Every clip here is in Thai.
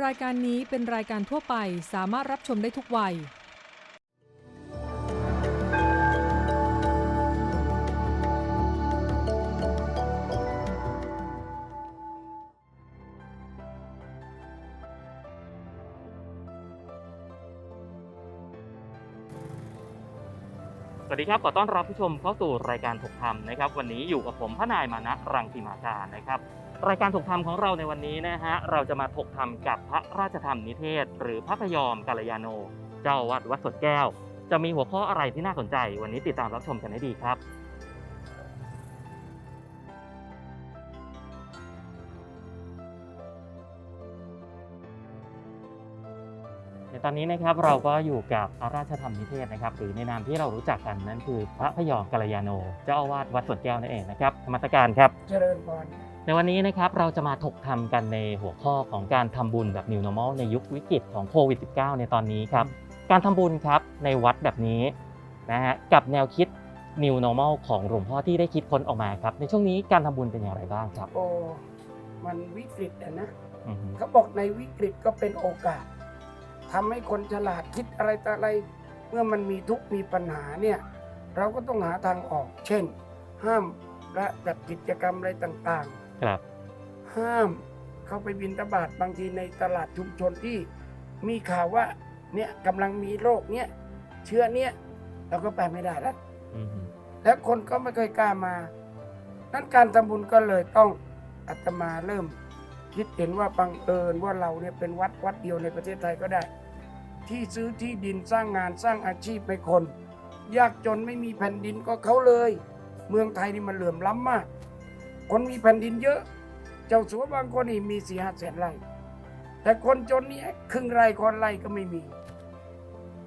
รายการนี้เป็นรายการทั่วไปสามารถรับชมได้ทุกวัย สวัสดีครับ ขอต้อนรับผู้ชมเข้าสู่รายการถกธรรมนะครับ วันนี้อยู่กับผมพระนายมานะรังสีมาการนะครับ รายการถกธรรมของเราในวันนี้นะฮะเราจะมาถกธรรมกับพระราชธรรมนิเทศ หรือพระพยอมกัลยาโน เจ้าวาดวัดสวนแก้ว จะมีหัวข้ออะไรที่น่าสนใจ วันนี้ติดตามรับชมกันให้ดีครับในตอนนี้นะครับเราก็อยู่กับพระราชธรรมนิเทศนะครับหรือในนามที่เรารู้จักกันนั่นคือ พระพยอมกัลยาโน เจ้าอาวาสวัดสวนแก้วนั่นเองนะครับธรรมสการครับ เจริญพร ในวันนี้นะครับเราจะมาถกทำกันในหัวข้อของการทำบุญแบบ New Normal ในยุควิกฤตของโควิด -19 ในตอนนี้ครับ การทำบุญครับในวัดแบบนี้นะฮะกับแนวคิด New Normal ของหลวงพ่อที่ได้คิดค้นออกมาครับ ในช่วงนี้การทำบุญเป็นอย่างไรบ้างครับ โอ้ มันวิกฤตอะนะอือฮึเขาบอกในวิกฤตก็เป็นโอกาสทำให้คนฉลาดคิดอะไรต่ออะไร เมื่อมันมีทุกข์มีปัญหาเนี่ยเราก็ต้องหาทางออก เช่น ห้ามและจัดกิจกรรมอะไรต่าง ครับๆห้ามเข้าไปบินตบาทบางทีในตลาดชุมชนที่มีข่าวว่าเนี่ยกำลังมีโรคเนี่ยเชื้อเนี่ยเราก็ไปไม่ได้แล้วอือฮึและคนก็ไม่เคยกล้ามา นั้นการทำบุญก็เลยต้องอาตมาเริ่ม คิดเห็นว่าบังเอิญว่าเราเนี่ยเป็นวัดวัดเดียวในประเทศไทยก็ได้ ที่ซื้อที่ดินสร้างงานสร้างอาชีพให้คน ยากจนไม่มีแผ่นดินก็เขาเลย เมืองไทยนี่มันเหลื่อมล้ำมาก คนมีแผ่นดินเยอะ เจ้าสัวบางคนนี่มีสี่ห้าแสนไร่แต่คนจนนี่ครึ่งไร่คนไร่ก็ไม่มี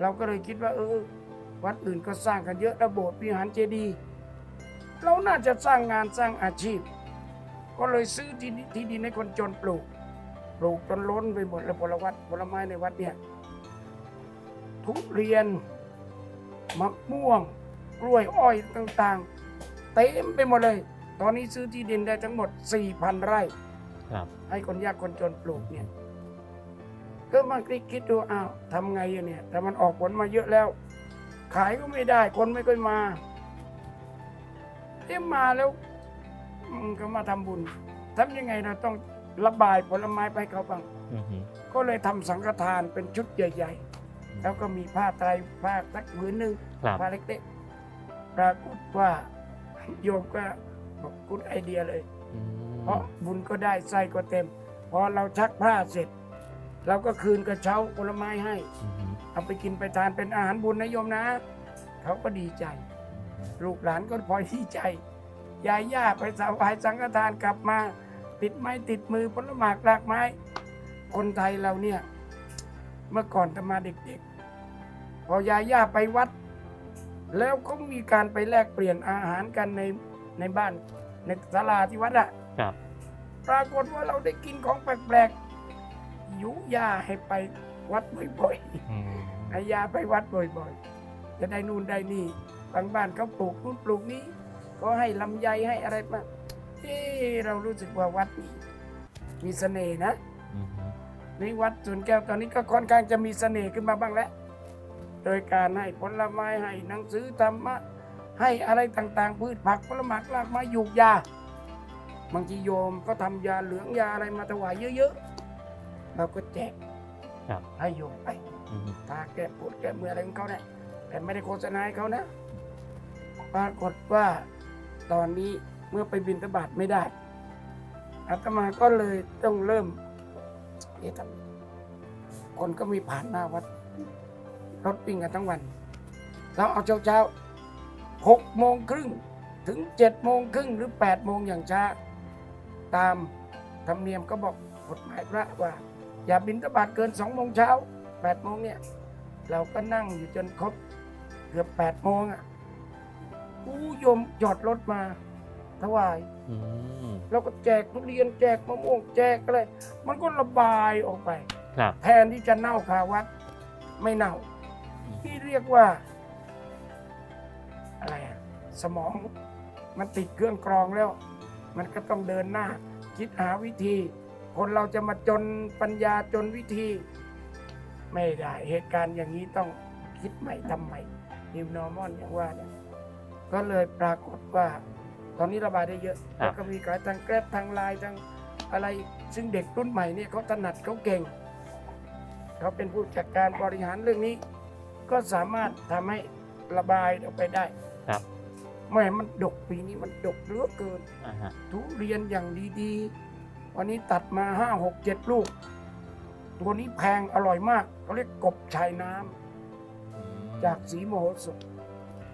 เราก็เลยคิดว่า เออ วัดอื่นก็สร้างกันเยอะระโบสถ์วิหารเจดีย์เราน่าจะสร้างงานสร้างอาชีพ ก็เลยซื้อที่ดินที่ดินให้คนจนปลูก ปลูกจนล้นไปหมดเลยผลวัดผลไม้ในวัดเนี่ยทุเรียนมะม่วง กล้วยอ้อยต่างๆ เต็มไปหมดเลย ตอนนี้ซื้อที่ดินได้ทั้งหมด 4,000 ไร่ ครับให้คนยากคนจนปลูกเนี่ย ก็มาคิดคิดดูอ้าวทำไงอะเนี่ย แต่มันออกผลมาเยอะแล้ว ขายก็ไม่ได้ คนไม่ค่อยมาเอ๊ะมาแล้วอืมก็มาทำบุญทำยังไงเราต้องระบายผลไม้ไปให้เขาบ้าง อือฮึก็เลยทำสังฆทานเป็นชุดใหญ่ ๆ แล้วก็มีผ้าไตรผ้าสักผืนหนึ่ง ครับผ้าเล็กๆปรากฏว่าโยมก็ บอกกุดไอเดียเลยอืมเพราะบุญก็ได้ไส้ก็เต็ม พอเราชักผ้าเสร็จ เราก็คืนกระเช้าผลไม้ให้อือฮึเอาไปกินไปทานเป็นอาหารบุญนะโยมนะ เขาก็ดีใจ ลูกหลานก็พลอยดีใจ ยายย่าไปสาวายสังฆทานกลับมา ติดไม้ติดมือผลหมากรากไม้ คนไทยเราเนี่ย เมื่อก่อนตมาเด็กๆ พอยายย่าไปวัด แล้วก็มีการไปแลกเปลี่ยนอาหารกันใน ในบ้านในศาลาที่วัดอะครับ ปรากฏว่าเราได้กินของแปลกๆยุยาให้ไปวัดบ่อยอืมๆให้ยาไปวัดบ่อยๆ จะได้นู่นได้นี่บางบ้านเขาปลูกนู่นปลูกนี้ก็ให้ลำไยให้อะไรมาเอ้เรารู้สึกว่าวัดนี้มีเสน่ห์นะ อือฮึนี่วัดสวนแก้วตอนนี้ก็ค่อนข้างจะมีเสน่ห์ขึ้นมาบ้างแล้ว โดยการให้ผลไม้ให้หนังสือธรรมะ ให้อะไรต่างๆ พืชผักผลไม้รากไม้ยูกยา บางทีโยมก็ทำยาเหลืองยาอะไรมาถวายเยอะๆ เราก็แจกครับให้โยมไปอือฮึทาแก้ปวดแก้เมื่อยอะไรของเขาเนี่ยแต่ไม่ได้โฆษณาให้เขานะ ปรากฏว่าตอนนี้เมื่อไปบินตบาตไม่ได้อาตมาก็เลยต้องเริ่มเอะทำคนก็มีผ่านหน้าวัดรถวิ่งกันทั้งวัน เราเอาเช้าเช้า หกโมงครึ่งถึงเจ็ดโมงครึ่งหรือแปดโมงอย่างช้า ตามธรรมเนียมก็บอกกฎหมายพระว่า อย่าบินตบาตเกินสองโมงเช้าแปดโมงเนี่ยเราก็นั่งอยู่จนครบเกือบแปดโมงอะผู้โยมจอดรถมาถวายอืมแล้วก็แจกทุเรียนแจกมะม่วงแจกอะไรมันก็ระบายออกไปครับแทนที่จะเน่าคาวัดไม่เน่านี่เรียกว่าอะไรอะ สมอง มันติดเครื่องกรองแล้ว มันก็ต้องเดินหน้า คิดหาวิธี คนเราจะมาจนปัญญาจนวิธี ไม่ได้ เหตุการณ์อย่างนี้ต้องคิดใหม่ทำใหม่ new normal อย่างว่าเนี่ยก็เลยปรากฏว่า ตอนนี้ระบายได้เยอะครับแล้วก็มีขายทางแกร็บทางไลน์ทางอะไรซึ่งเด็กรุ่นใหม่เนี่ยเขาถนัดเขาเก่งเขาเป็นผู้จัดการบริหารเรื่องนี้ ก็สามารถทำให้ระบายออกไปได้ครับ ไม่มันดกปีนี้มันดกเหลือเกิน อ่าฮะทุเรียนอย่างดีๆ วันนี้ตัดมาห้าหกเจ็ดลูก ตัวนี้แพงอร่อยมากเขาเรียกกบชายน้ำอืมจากสีโมโหสถ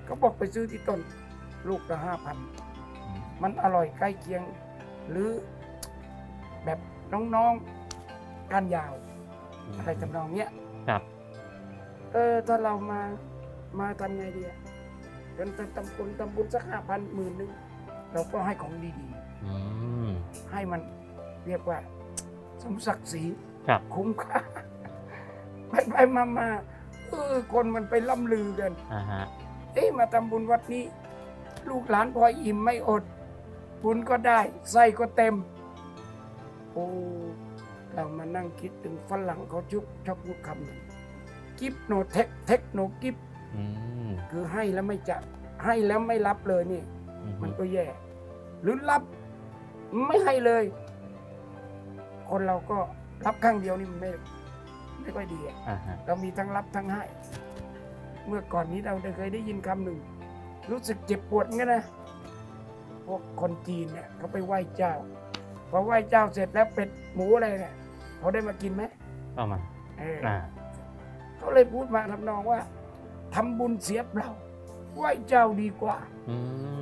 เขาบอกไปซื้อที่ต้นลูกละห้าพันอืมมันอร่อยใกล้เคียง หรือแบบน้องๆก้านยาว อะไรทำนองเนี้ยครับ เออถ้าเรามามาทำไงดีอะ เป็นตำบุญตำบุญสักห้าพันหมื่นหนึงเราก็ให้ของดีอืม ๆ ให้มันเรียกว่า สมศักดิ์ศรีครับ คุ้มค่า ไปไปมามาเออคนมันไปล่ำลือกัน อ่าฮะ เอ๊ะมาทำบุญวัดนี้ ลูกหลานพออิ่มไม่อด บุญก็ได้ไส้ก็เต็ม โอ้เรามานั่งคิดถึงฝรั่งเขาชุบชอบพูดคำหนึ่งกิฟโนเทคเทคโนกิฟ อืมคือให้แล้วไม่จะให้แล้วไม่รับเลยนี่อืมมันก็แย่ หรือรับไม่ให้เลย คนเราก็รับข้างเดียวนี่มันไม่ไม่ค่อยดีอะอ่าฮะเรามีทั้งรับทั้งให้ เมื่อก่อนนี้เราเคยได้ยินคำหนึ่ง รู้สึกเจ็บปวดงั้นนะพวกคนจีนเนี่ยเขาไปไหว้เจ้าพอไหว้เจ้าเสร็จแล้วเป็ดหมูอะไรเนี่ยเขาได้มากินไหมเอามาเออ อ่า เขาเลยพูดมาทำนองว่า ทำบุญเสียเปล่าไหว้เจ้าดีกว่า อื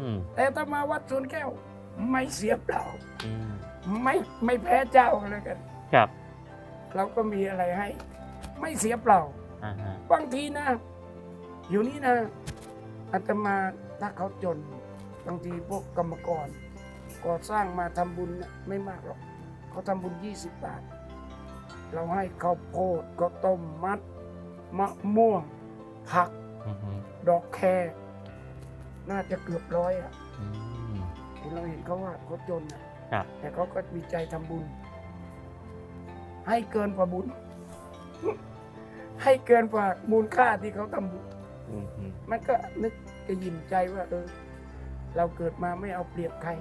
มแต่ถ้ามาวัดสวนแก้ว ไม่เสียเปล่า อืมไม่ไม่แพ้เจ้ากันเลยกัน ครับเราก็มีอะไรให้ ไม่เสียเปล่า อ่าฮะบางทีนะ อยู่นี่นะอาตมาถ้าเขาจน บางทีพวกกรรมกรก่อสร้างมาทำบุญน่ะไม่มากหรอก เขาทำบุญ 20 บาท เราให้ข้าวโพดข้าวต้มมัดมะม่วง ผักอืม ดอกแครน่าจะเกือบร้อยอะอืมเห็นเราเห็นเขาว่าเขาจนอะครับแต่เขาก็มีใจทำบุญ ให้เกินกว่าบุญ ให้เกินกว่ามูลค่าที่เขาทำบุญอืมอืมมันก็นึกจะยินใจว่า เออ เราเกิดมาไม่เอาเปรียบใคร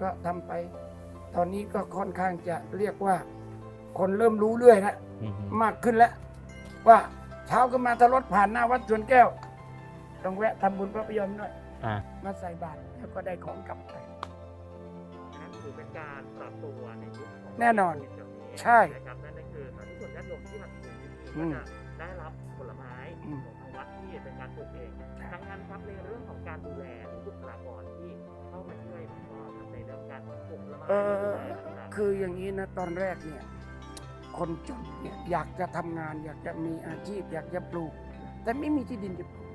ก็ทำไป ตอนนี้ก็ค่อนข้างจะเรียกว่า คนเริ่มรู้เรื่อยแล้วอืมมากขึ้นแล้ว ว่า เช้าก็มาถ้ารถผ่านหน้าวัดสวนแก้ว ต้องแวะทำบุญพระพยอมหน่อยอ่า มาใส่บาตรแล้วก็ได้ของกลับไป นั่นคือเป็นการปรับตัวในยุคของแน่นอนโควิดแบบนี้ใช่นะครับนั่นก็คือสาธุชนญาติโยมที่มาทำบุญที่อืนี่มก็จะได้รับผลไม้อืม ของทางวัดที่เป็นการปลูกเองทั้งนั้นครับในเรื่องของการดูแลหรือบุคลากรที่เข้ามาช่วยก็ทำในเรื่องการปลูกผลไม้เออดูแลต่างๆ คืออย่างนี้นะตอนแรกเนี่ย คนจนเนี่ยอยากจะทำงาน อยากจะมีอาชีพ อยากจะปลูก แต่ไม่มีที่ดินจะปลูก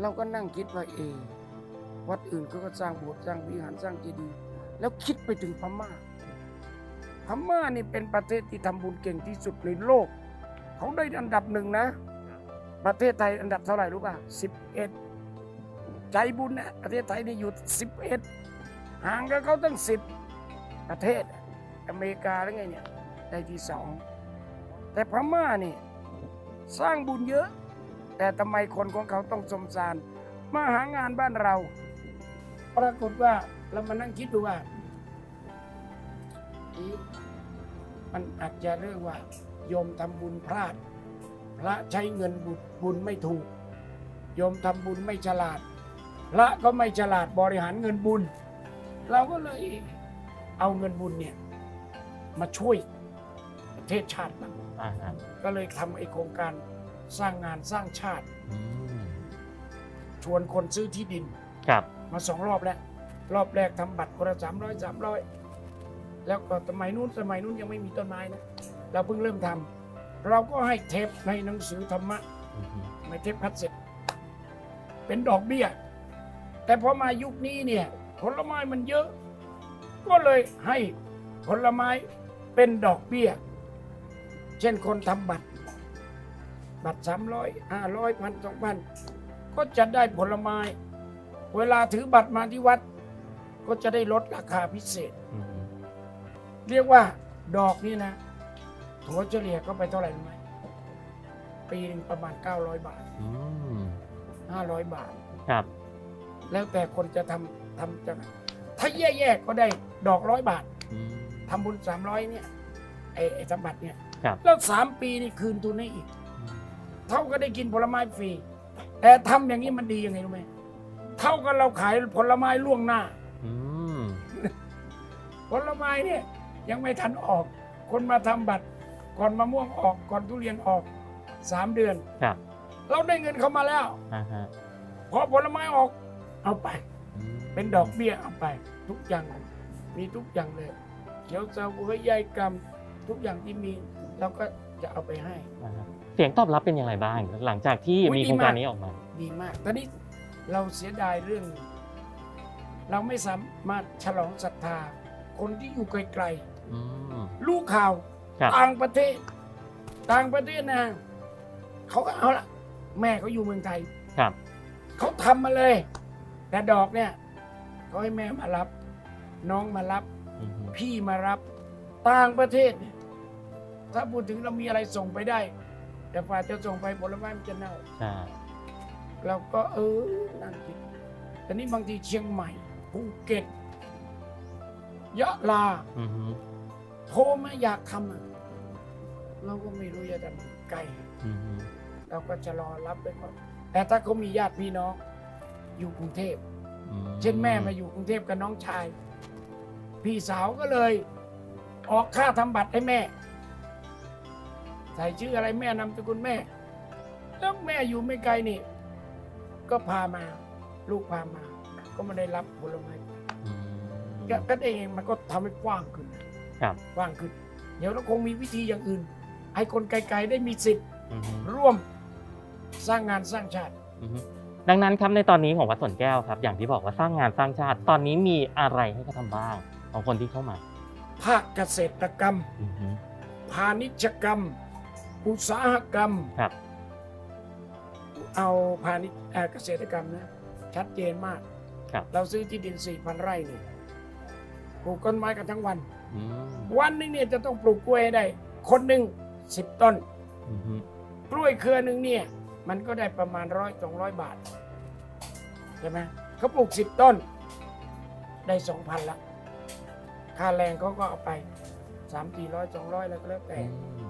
เราก็นั่งคิดว่าเออวัดอื่นเขาก็สร้างโบสถ์สร้างวิหารสร้างเจดีย์แล้วคิดไปถึงพม่าพม่านี่เป็นประเทศที่ทำบุญเก่งที่สุดในโลกเขาได้อันดับหนึ่งนะ ประเทศไทยอันดับเท่าไหร่รู้ป่ะสิบเอ็ดใจบุญนะประเทศไทยนี่อยู่สิบเอ็ดห่างกับเขาตั้งสิบประเทศอเมริกาแล้วไงเนี่ย ได้ที่สอง แต่พม่านี่สร้างบุญเยอะ แต่ทำไมคนของเขาต้องสมสาร มาหางานบ้านเรา ปรากฏว่าเรามานั่งคิดดูว่ามันอาจจะเรื่องว่าโยมทำบุญพลาด พระใช้เงินบุญบุญไม่ถูก โยมทำบุญไม่ฉลาด พระก็ไม่ฉลาดบริหารเงินบุญ เราก็เลยเอาเงินบุญเนี่ยมาช่วย เทศชาติบ้างอ่าฮะก็เลยทำไอโครงการสร้างงานสร้างชาติ อืมชวนคนซื้อที่ดิน ครับมาสองรอบแล้ว รอบแรกทำบัตรคนละสามร้อยสามร้อยแล้วก็สมัยนู้นสมัยนู้นยังไม่มีต้นไม้นะเราเพิ่งเริ่มทำเราก็ให้เทปในหนังสือธรรมะอืมไม่เทปพัดเสร็จ เป็นดอกเบี้ย แต่พอมายุคนี้เนี่ยผลไม้มันเยอะ ก็เลยให้ผลไม้เป็นดอกเบี้ย เช่นคนทำบัตร บัตรสามร้อยห้าร้อยพันสองพันก็จะได้ผลไม้ เวลาถือบัตรมาที่วัด ก็จะได้ลดราคาพิเศษอืมเรียกว่าดอกนี่นะถัวเฉลี่ยก็ไปเท่าไหร่รู้ไหมปีหนึ่งประมาณ 900 บาทอืม500 บาท ครับ แล้วแต่คนจะทำทำจะถ้าแย่ๆก็ได้ดอกร้อยบาทอืมทำบุญสามร้อยเนี่ยไอ้ไอ้สมบัติเนี่ย ครับ แล้วสามปีนี่คืนทุนให้อีก เท่าก็ได้กินผลไม้ฟรี แต่ทำอย่างนี้มันดียังไงรู้ไหมเท่ากับเราขายผลไม้ล่วงหน้าอืมผลไม้เนี่ยยังไม่ทันออก คนมาทำบัตร ก่อนมะม่วงออก ก่อนทุเรียนออกสามเดือนครับ เราได้เงินเขามาแล้วอ่าฮะพอผลไม้ออก เอาไปอืมเป็นดอกเบี้ยเอาไป ทุกอย่างมีทุกอย่างเลยเขียวเสวยใยกรรมทุกอย่างที่มี เราก็จะเอาไปให้อ่าฮะเสียงตอบรับเป็นอย่างไรบ้าง หลังจากที่อุ๊ยมีดีโครงการมาก นี้ออกมา ดีมาก ตอนนี้เราเสียดายเรื่อง เราไม่สามารถฉลองศรัทธา คนที่อยู่ไกลอืมๆรู้ข่าวครับ ต่างประเทศ ต่างประเทศนะเขาก็เอาละแม่เขาอยู่เมืองไทยครับ เขาทำมาเลย แต่ดอกเนี่ยเขาให้แม่มารับ น้องมารับอืมพี่มารับ ต่างประเทศเนี่ย ถ้าพูดถึงเรามีอะไรส่งไปได้ แต่ฝ่าจะส่งไปผลไม้มันจะเน่าใช่เราก็เออนั่งคิดแต่นี่บางทีเชียงใหม่ภูเก็ตยะลาอืมโทรมาอยากทำอะเราก็ไม่รู้จะทำไกล อืมเราก็จะรอรับไปก่อนแต่ถ้าเขามีญาติพี่น้องอยู่กรุงเทพ อืมเช่นแม่มาอยู่กรุงเทพกับน้องชาย พี่สาวก็เลย ออกค่าทำบัตรให้แม่ ใส่ชื่ออะไรแม่นามสกุลแม่ แล้วแม่อยู่ไม่ไกลนี่ ก็พามา ลูกพามา ก็ไม่ได้รับผลไม้อืมก็ก็เองมันก็ทำให้กว้างขึ้นนะครับกว้างขึ้น เดี๋ยวเราคงมีวิธีอย่างอื่น ให้คนไกลๆได้มีสิทธิ์อืมร่วมสร้างงานสร้างชาติอืมดังนั้นครับในตอนนี้ของวัดสวนแก้วครับ อย่างที่บอกว่าสร้างงานสร้างชาติ ตอนนี้มีอะไรให้เขาทำบ้างของคนที่เข้ามา ภาคเกษตรกรรมอืมพาณิชยกรรม อุตสาหกรรม ครับ เอาพาณิชย์เอ่อเกษตรกรรมนะ ชัดเจนมาก ครับ เราซื้อที่ดิน 4,000 ไร่นี่ปลูกต้นไม้กันทั้งวัน อืมวันหนึงเนี่ยจะต้องปลูกกล้วยให้ได้ คนหนึ่งสิบต้น อืมกล้วยเครือหนึ่งเนี่ยมันก็ได้ประมาณร้อยสองร้อยบาทใช่ไหมเขาปลูกสิบต้น ได้สองพันละค่าแรงเขาก็เอาไปสามสี่ร้อยสองร้อยแล้วก็แล้วแต่อืม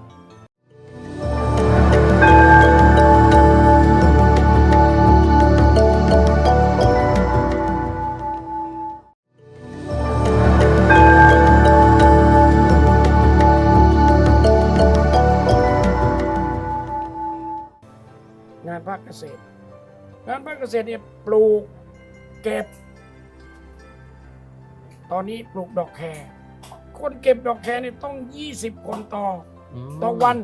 านภาคเกษตรเนี่ยปลูกเก็บ ตอนนี้ปลูกดอกแครคนเก็บดอกแครเนี่ยต้อง 20 คนต่อมต่อวัน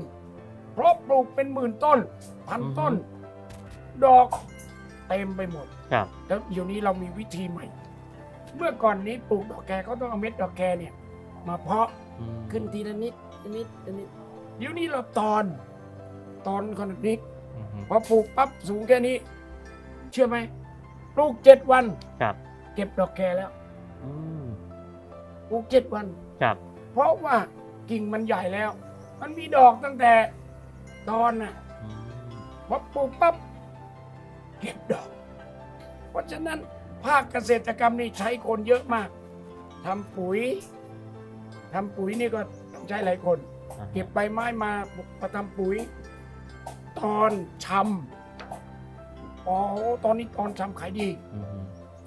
เพราะปลูกเป็นหมื่นต้น พันอือฮึต้น ดอกเต็มไปหมดครับแล้วเดี๋ยวนี้เรามีวิธีใหม่ เมื่อก่อนนี้ปลูกดอกแครเขาต้องเอาเม็ดดอกแครเนี่ย มาเพาะอืมขึ้นทีละนิดทีละนิดทีละนิดเดี๋ยวนี้เราตอน ตอนขนาดนี้อืมพอปลูกปั๊บสูงแค่นี้ เชื่อไหมปลูกเจ็ดวันครับ เก็บดอกแครแล้วอืมปลูกเจ็ดวัน ครับ เพราะว่ากิ่งมันใหญ่แล้ว มันมีดอกตั้งแต่ตอนน่ะอืมพอปลูกปั๊บเก็บดอก เพราะฉะนั้นภาคเกษตรกรรมนี่ใช้คนเยอะมากทำปุ๋ยทำปุ๋ยนี่ก็ต้องใช้หลายคน อ่าเก็บใบไม้มามาทำปุ๋ย ตอนชำ อ๋อตอนนี้ตอนชำขายดี อืม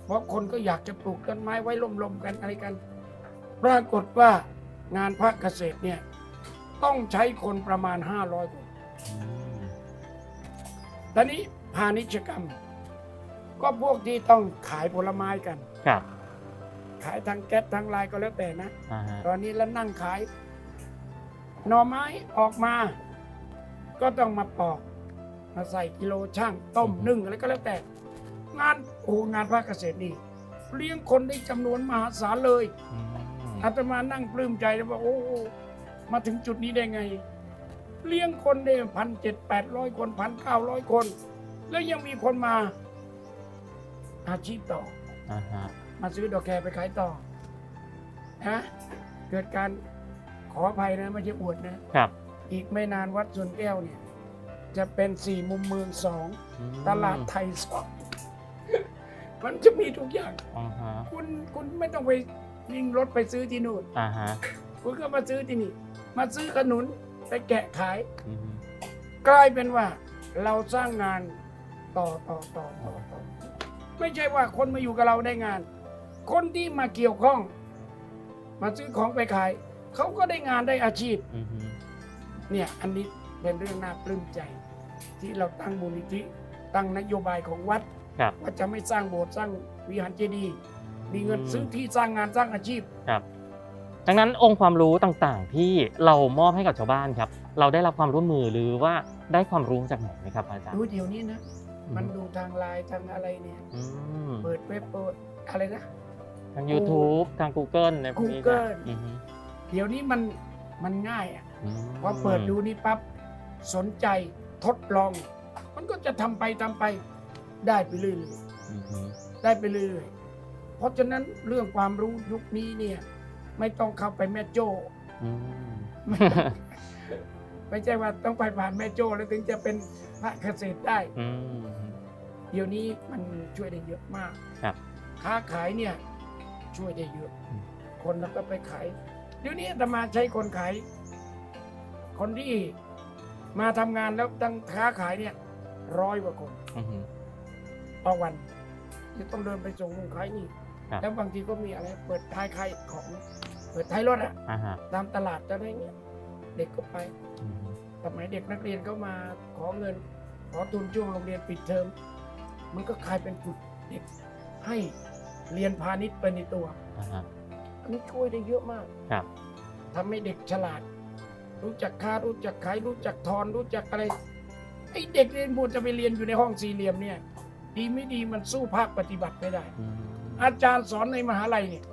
เพราะคนก็อยากจะปลูกต้นไม้ไว้ล่มๆกันอะไรกัน ปรากฏว่างานภาคเกษตรเนี่ยต้องใช้คนประมาณ 500คนอืมตอนนี้พาณิชยกรรม ก็พวกที่ต้องขายผลไม้กัน ครับขายทางแก๊สทางไลน์ก็แล้วแต่นะ อ่าฮะตอนนี้แล้วนั่งขาย หน่อไม้ออกมา ก็ต้องมาปอก มาใส่กิโลช่างต้มนึ่งอะไรก็แล้วแต่ งานโอ้งานภาคเกษตรนี่เลี้ยงคนได้จำนวนมหาศาลเลยอืมอาตมานั่งปลื้มใจแล้วว่าโอ้มาถึงจุดนี้ได้ไง เลี้ยงคนได้พันเจ็ดแปดร้อยคนพันเก้าร้อยคน แล้วยังมีคนมาอาชีพต่ออ่าฮะมาซื้อดอกแครไปขายต่อนะเกิดการขออภัยนะไม่ใช่อวดนะครับ อีกไม่นานวัดสวนแก้วเนี่ย จะเป็นสี่มุมเมืองสองอืมตลาดไทยสองมันจะมีทุกอย่างอ่าฮะคุณคุณไม่ต้องไปวิ่งรถไปซื้อที่นู่นอ่าฮะคุณก็มาซื้อที่นี่ มาซื้อขนุนไปแกะขายอืมกลายเป็นว่า เราสร้างงานต่อต่อต่อต่อต่อไม่ใช่ว่าคนมาอยู่กับเราได้งาน คนที่มาเกี่ยวข้อง มาซื้อของไปขายเขาก็ได้งานได้อาชีพอืมเนี่ยอันนี้เป็นเรื่องน่าปลื้มใจ ที่เราตั้งมูลนิธิตั้งนโยบายของวัดครับว่าจะไม่สร้างโบสถ์สร้างวิหารเจดีย์มีเงินซื้อที่สร้างงานสร้างอาชีพ ครับดังนั้นองค์ความรู้ต่างๆ ที่เรามอบให้กับชาวบ้านครับ เราได้รับความร่วมมือหรือว่าได้ความรู้จากไหนไหมครับอาจารย์รู้เดี๋ยวนี้นะ มันดูทางไลน์ทางอะไรเนี่ย อืมเปิดเว็บเปิดอะไรนะ ทาง YouTube ทาง Google ในพวกนี้ครับ Google อือฮึเดี๋ยวนี้มันมันง่ายอะอืมพอเปิดดูนี่ปั๊บสนใจ ทดลอง มันก็จะทำไปทำไป ได้ไปเรื่อยอือฮึๆได้ไปเรื่อยๆเพราะฉะนั้นเรื่องความรู้ยุคนี้เนี่ย ไม่ต้องเข้าไปแม่โจ้อืมไม่ใช่ว่าต้องไปผ่านแม่โจ้แล้วถึงจะเป็นพระเกษตรได้ อืม เดี๋ยวนี้มันช่วยได้เยอะมากครับค้าขายเนี่ยช่วยได้เยอะ อืม คนแล้วก็ไปขาย เดี๋ยวนี้อาตมาใช้คนขาย คนที่ มาทำงานแล้วตั้งค้าขายเนี่ยร้อยกว่าคนอือฮึต่อวันจะต้องเดินไปส่งขายนี่ครับ แล้วบางทีก็มีอะไร เปิดท้ายขายของ เปิดท้ายรถอะอ่าฮะตามตลาดอะไรเงี้ยเด็กก็ไป อือฮึสมัยเด็กนักเรียนเข้ามาขอเงิน ขอทุนช่วงโรงเรียนปิดเทอม มันก็กลายเป็นฝึกเด็กให้เรียนพาณิชย์ไปในตัว อ่าฮะ อันนี้ช่วยได้เยอะมากครับ ทำให้เด็กฉลาด รู้จักค้ารู้จักขายรู้จักทอนรู้จักอะไรไอ้เด็กเรียนบูจะไปเรียนอยู่ในห้องสี่เหลี่ยมเนี่ย ดีไม่ดีมันสู้ภาคปฏิบัติไม่ได้อืมอาจารย์สอนในมหาลัยเนี่ย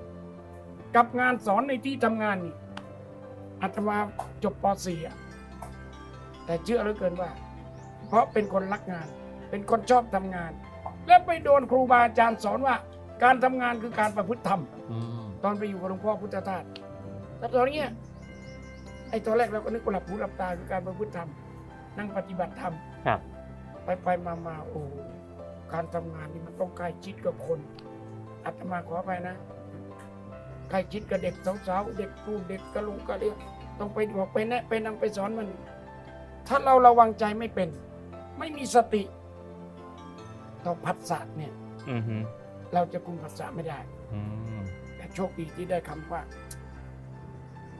กับงานสอนในที่ทำงานนี่อาตมาจบป .4 อะแต่เชื่อเหลือเกินว่า เพราะเป็นคนรักงาน เป็นคนชอบทำงาน แล้วไปโดนครูบาอาจารย์สอนว่า การทำงานคือการประพฤติธรรมอืมตอนไปอยู่กับหลวงพ่อพุทธทาสแต่ตอนเนี้ย ไอ้ตอนแรกเราก็นึกว่าหลับหูหลับตาคือการประพฤติธรรม นั่งปฏิบัติธรรมครับ ไปไปมามาโอ้การทำงานนี่มันต้องใกล้ชิดกับคนอาตมาขอไปนะใกล้ชิดกับเด็กสาวๆเด็กผู้เด็กกระลุงกระเลียต้องไปบอกไปแนะไปนำไปสอนมัน ถ้าเราระวังใจไม่เป็น ไม่มีสติต่อผัสสะเนี่ย อือฮึเราจะคุมผัสสะไม่ได้ อืมแต่โชคดีที่ได้คำว่า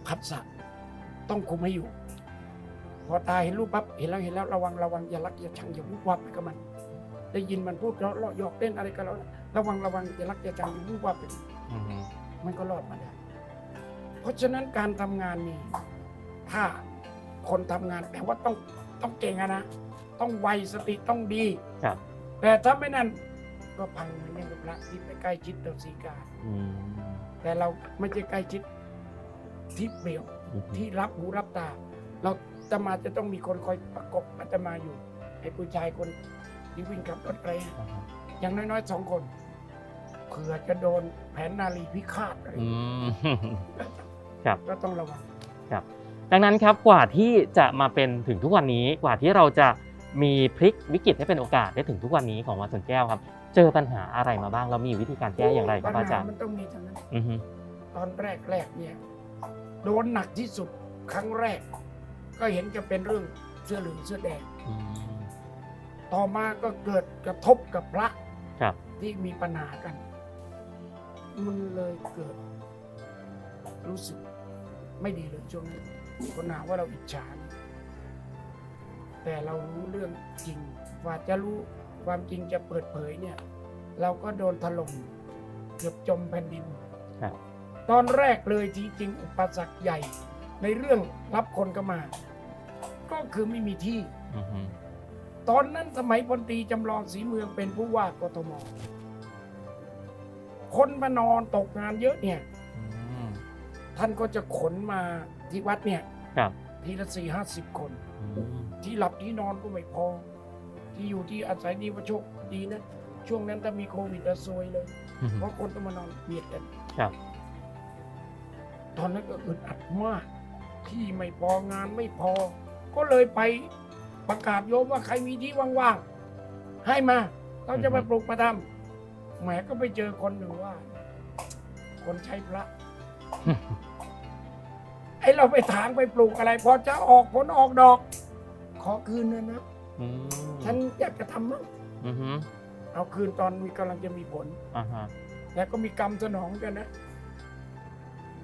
ผัสสะ ต้องคุมให้อยู่ พอตาเห็นรูปปั๊บเห็นแล้วเห็นแล้วระวังระวังอย่ารักอย่าชังอย่าวุบวับไปกับมัน ได้ยินมันพูดเราเราะหยอกเล่นอะไรกันแล้วระวังระวังอย่ารักอย่าชังอย่าวุบวับไปอือฮึมันก็รอดมาได้เพราะฉะนั้นการทำงานนี่ถ้าคนทำงานแต่ว่าต้องต้องเก่งอะนะต้องไวสติต้องดีครับแต่ถ้าไม่นั่นก็พังเหมือนอย่างกับพระที่ไปใกล้ชิดต่อสีกาอืมแต่เราไม่ใช่ใกล้ชิดที่เปลี่ยวอือฮึ ที่รับหูรับตา เราจะมาจะต้องมีคนคอยประกบอาตมาอยู่ไอ้ผู้ชายคนที่วิ่งขับรถไปอะอ่าฮะอย่างน้อยๆสองคนเผื่อจะโดนแผนนาลีพิฆาตอะไรอืมครับก็ต้องระวังดังนั้นครับกว่าที่จะมาเป็นถึงทุกวันนี้กว่าที่เราจะมีพลิกวิกฤตให้เป็นโอกาสได้ถึงทุกวันนี้ของวัดสวนแก้วครับ เจอปัญหาอะไรมาบ้างเรามีวิธีการแก้อย่างไรครับปัญอาหาจารย์มันต้องมีทั้งนั้นอือฮึตอนแรกแรกๆเนี่ย โดนหนักที่สุดครั้งแรก ก็เห็นจะเป็นเรื่องเสื้อเหลืองเสื้อแดง อืม ต่อมาก็เกิดกระทบกับพระครับ ที่มีปัญหากัน มันเลยเกิด รู้สึกไม่ดีเลยช่วงนั้นคนหาว่าเราอิจฉานะแต่เรารู้เรื่องจริงกว่าจะรู้ความจริงจะเปิดเผยเนี่ย เราก็โดนถล่มเกือบจมแผ่นดินครับ ตอนแรกเลยที่จริงอุปสรรคใหญ่ ในเรื่องรับคนก็มา ก็คือไม่มีที่ อือฮึตอนนั้นสมัยพลตรีจำลองศรีเมืองเป็นผู้ว่ากทม คนมานอนตกงานเยอะเนี่ย อืม ท่านก็จะขนมาที่วัดเนี่ยครับ ทีละสี่ห้าสิบคน อืมที่หลับที่นอนก็ไม่พอ ที่อยู่ที่อาศัยดีว่าโชคดีนะ ช่วงนั้นถ้ามีโควิดจะซวยเลย อือฮึเพราะคนต้องมานอนเบียดกันครับ ตอนนั้นก็อึดอัดมาก ที่ไม่พองานไม่พอ ก็เลยไปประกาศโยมว่าใครมีที่ว่างๆ ให้มา เราจะไปปลูกประทำแหมก็ไปเจอคนหนึ่งว่า คนใช้พระ ไอเราไปถางไปปลูกอะไร พอจะออกผลออกดอก ขอคืนนะนะอืมฉันอยากจะทำมั้งอือฮึเอาคืนตอนมีกำลังจะมีผลอ่าฮะแล้วก็มีกรรมสนองกันนะ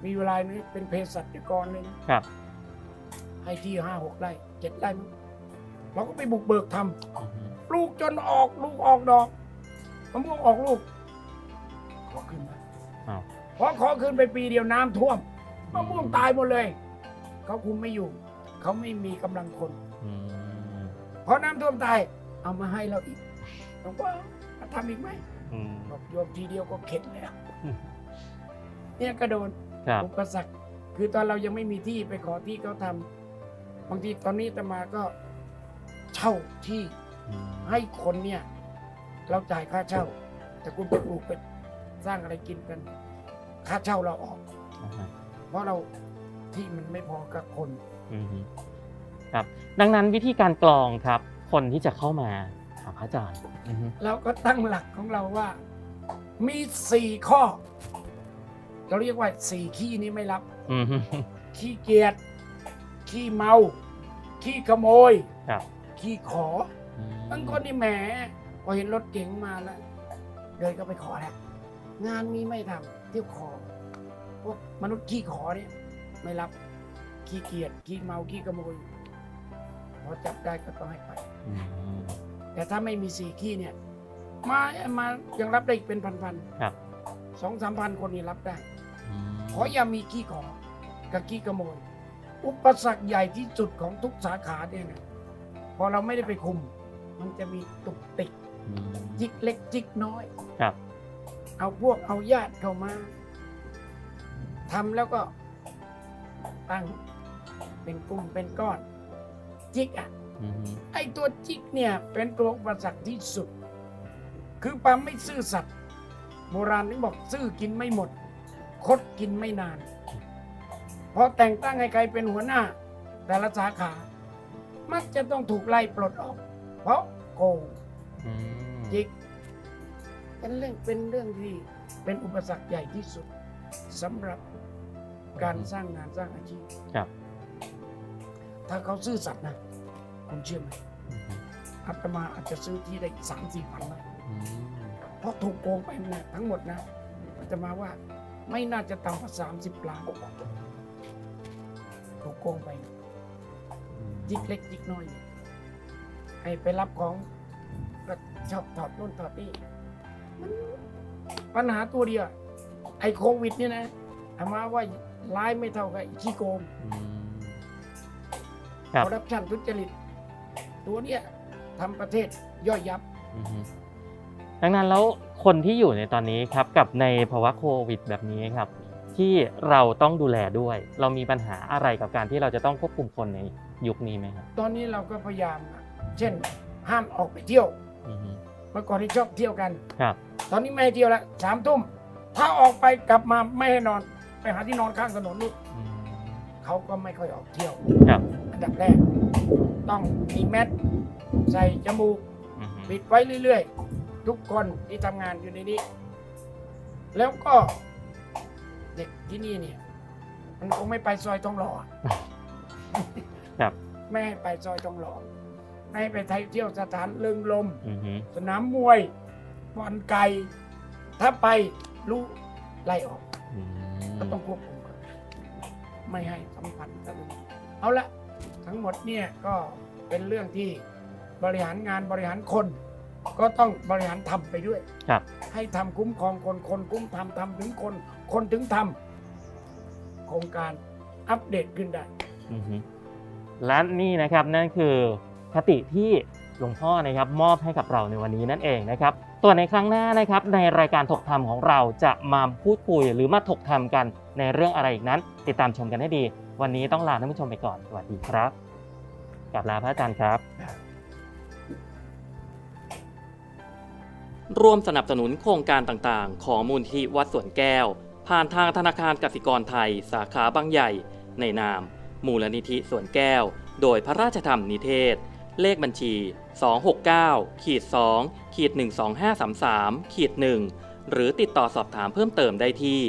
มีเวลานี้เป็นเภสัชกรเลยนะครับ ให้ที่ห้าหกไร่เจ็ดไร่มั้งเราก็ไปบุกเบิกทอือฮึำปลูกจนออกลูกออกดอกมะม่วงออกลูกขอคืนมาอ้าว พอขอคืนไปปีเดียวน้ำท่วมมะม่วงตายหมดเลยเขาคุมไม่อยู่ เขาไม่มีกำลังคน อืมพอน้ำท่วมตาย เอามาให้เราอีกหลวงพ่อมาทำอีกไหมอืม บอกโยมทีเดียวก็เข็ดแล้วอืม เนี่ยก็โดน ครับ อุปสรรคคือตอนเรายังไม่มีที่ไปขอที่เขาทำบางทีตอนนี้อาตมาก็เช่าที่อืมให้คนเนี่ย เราจ่ายค่าเช่า แต่คุณไปปลูกไปสร้างอะไรกินกัน ค่าเช่าเราออกอ่าฮะเพราะเราที่มันไม่พอกับคนอือฮึครับ ดังนั้นวิธีการกรองครับ คนที่จะเข้ามาหาพระอาจารย์อือฮึเราก็ตั้งหลักของเราว่า มีสี่ข้อ เราเรียกว่าสี่ขี้นี้ไม่รับ อือฮึขี้เกียจขี้เมา ขี้ขโมย ครับขี้ขออืมบางคนนี่แหมพอเห็นรถเก๋งมาแล้ว เดินก็ไปขอแล้วงานมีไม่ทำเที่ยวขอพวกมนุษย์ขี้ขอเนี่ย ไม่รับขี้เกียจขี้เมาขี้ขโมยพอจับได้ก็ต้องให้ไป อืม แต่ถ้าไม่มีสี่ขี้เนี่ย มามายังรับได้อีกเป็นพันครับๆสองสามพันคนนี่รับได้อืม ขออย่ามีขี้ขอกับขี้ขโมย อุปสรรคใหญ่ที่สุดของทุกสาขาเนี่ยนะพอเราไม่ได้ไปคุม มันจะมีตุกติกอืมจิกเล็กจิกน้อยครับ เอาพวกเอาญาติเข้ามาทำแล้วก็ตั้งเป็นกลุ่มเป็นก้อน จิกอะอือฮึไอ้ตัวจิกเนี่ย เป็นตัวอุปสรรคที่สุด คือความไม่ซื่อสัตย์โบราณถึงบอกซื่อกินไม่หมด คดกินไม่นานพอแต่งตั้งให้ใครเป็นหัวหน้า แต่ละสาขา มักจะต้องถูกไล่ปลดออก เพราะโกงอืมจิกเป็นเรื่องเป็นเรื่องที่เป็นอุปสรรคใหญ่ที่สุดสำหรับการสร้างงานสร้างอาชีพครับ ถ้าเขาซื่อสัตย์นะคุณเชื่อไหมอือฮึอาตมาอาจจะซื้อที่ได้สามสี่พันล้านอืมเพราะถูกโกงไปนะทั้งหมดนะอาตมาว่า ไม่น่าจะต่ำกว่าสามสิบล้านถูกโกงไปจิกเล็กจิกน้อยเนี่ยให้ไปรับของก็ชอบถอดนู่นถอดนี่มันปัญหาตัวเดียว ไอ้โควิดเนี่ยนะอามาว่าร้ายไม่เท่ากับไอ้ขี้โกงอืมครับคอร์รัปชันทุจริต ตัวเนี้ยทำประเทศย่อยยับอือฮึดังนั้นแล้ว คนที่อยู่ในตอนนี้ครับกับในภาวะโควิด แบบนี้ครับ ที่เราต้องดูแลด้วย เรามีปัญหาอะไรกับการที่เราจะต้องควบคุมคนในยุคนี้ไหมครับ ตอนนี้เราก็พยายามอะเช่นห้ามออกไปเที่ยวอือฮึเมื่อก่อนที่ชอบเที่ยวกันครับ ตอนนี้ไม่ให้เที่ยวแล้วสามทุ่มถ้าออกไปกลับมาไม่ให้นอน ไปหาที่นอนข้างถนนนู่นอืมเขาก็ไม่ค่อยออกเที่ยวครับ อันดับแรก ต้องมีแมสใส่จมูกอือฮึปิดไว้เรื่อยๆ ทุกคนที่ทำงานอยู่ในนี้ แล้วก็เด็กที่นี่เนี่ย มันคงไม่ไปซอยทองหล่อครับ ไม่ให้ไปซอยทองหล่อไม่ให้ไปไทยเที่ยวสถานเริงลม อือฮึสนามมวยบอลไก่ถ้าไปรู้ไล่ออก อืมก็ต้องควบคุมกันไม่ให้สัมพันธ์กันเอาละทั้งหมดเนี่ยก็เป็นเรื่องที่บริหารงานบริหารคน ก็ต้องบริหารทำไปด้วยครับ ให้ทำคุ้มครองคนคนคุ้มทำทำถึงคน คนถึงทำโครงการอัปเดตขึ้นได้อือฮึและนี่นะครับนั่นคือคติที่หลวงพ่อนะครับมอบให้กับเราในวันนี้นั่นเองนะครับตัวนในครั้งหน้านะครับในรายการถกธรรมของเราจะมาพูดคุยหรือมาถกธรรมกันในเรื่องอะไรอีกนั้น ติดตามชมกันให้ดี วันนี้ต้องลาท่านผู้ชมไปก่อน สวัสดีครับกลับลาพระอาจารย์ครับ ร่วมสนับสนุนโครงการต่างๆ ของมูลที่วัดสวนแก้ว ผ่านทางธนาคารกสิกรไทย สาขาบางใหญ่ ในนาม มูลนิธิสวนแก้ว โดยพระราชธรรมนิเทศ เลขบัญชี 269ขีด2ขีด12533ขีด1หรือติดต่อสอบถามเพิ่มเติมได้ที่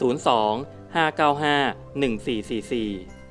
02 595 1444